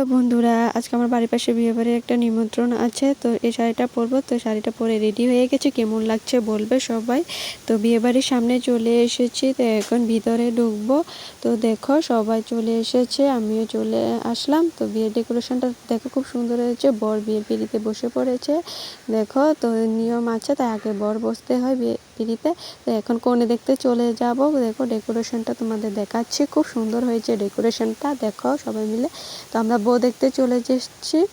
Hello বন্ধুরা, আজকে আমার বাড়ির পাশে বিয়ে বাড়ির একটা নিমন্ত্রণ আছে, তো এই শাড়িটা পরবো, তো শাড়িটা পরে রেডি হয়ে গেছে, কেমন লাগছে বলবে সবাই। তো বিয়ে বাড়ির সামনে চলে এসেছি, তো এখন ভিতরে ঢুকবো, তো দেখো সবাই চলে এসেছে, আমিও চলে আসলাম, তো বিয়ের ডেকোরেশনটা দেখো খুব সুন্দর হয়েছে, বর বিয়ের পিড়িতে বসে পড়েছে, দেখো তো নিয়ম আছে, তাই আগে বর বসতে হয়, বিয়ে পিড়িতে তো এখন কোণে দেখতে চলে যাব। দেখো ডেকোরেশনটা তোমাদের দেখাচ্ছি। খুব সুন্দর হয়েছে ডেকোরেশনটা। দেখো সবাই মিলে। তো আমরা বউ দেখতে চলে এসেছি।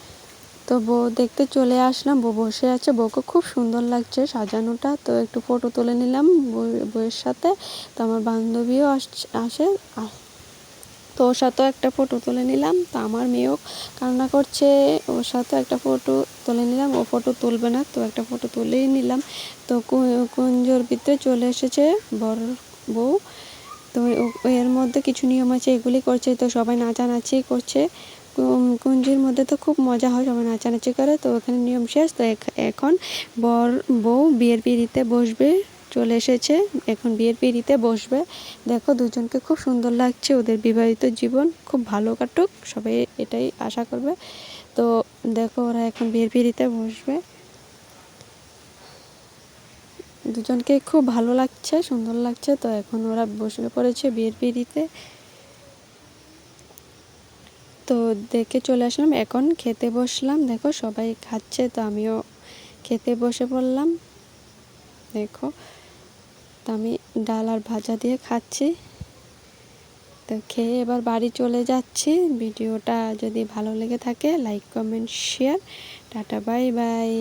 তো বউ দেখতে চলে আসলাম। বউ বসে আছে। বউকে খুব সুন্দর লাগছে সাজানোটা। তো একটু ফটো তুলে নিলাম বউ- বউয়ের সাথে। তো আমার বান্ধবীও আসে তো ওর সাথেও একটা ফটো তুলে নিলাম, তো আমার মেয়েও কান্না করছে, ওর সাথেও একটা ফটো তুলে নিলাম, ও ফটো তুলবে না, তো একটা ফটো তুলেই নিলাম। তো কুঞ্জোর ভিতরে চলে এসেছে বড় বউ, তো এর মধ্যে কিছু নিয়ম আছে এগুলি করছে, তো সবাই নাচানাচি করছে। কুঞ্জির মধ্যে তো খুব মজা হয়, সবাই নাচানাচি করে, তো ওখানে নিয়ম শেষ, তো এখ- এখন বর বউ বিয়ের পিড়িতে বসবে। চলে এসেছে। এখন বিয়ের পিড়িতে বসবে। দেখো, দুজনকে খুব সুন্দর লাগছে ওদের বিবাহিত জীবন। খুব ভালো কাটুক, সবাই এটাই আশা করবে। তো দেখো, ওরা এখন বিয়ের পিড়িতে বসবে। দুজনকে খুব ভালো লাগছে, সুন্দর লাগছে। তো এখন ওরা বসে পড়েছে বিয়ের পিড়িতে। তো দেখে চলে আসলাম। এখন খেতে বসলাম। দেখো, সবাই খাচ্ছে, তো আমিও খেতে বসে পড়লাম। দেখো। তো আমি ডাল আর ভাজা দিয়ে খাচ্ছি। তো খেয়ে এবার বাড়ি চলে যাচ্ছি। ভিডিওটা যদি ভালো লেগে থাকে like comment share tata bye bye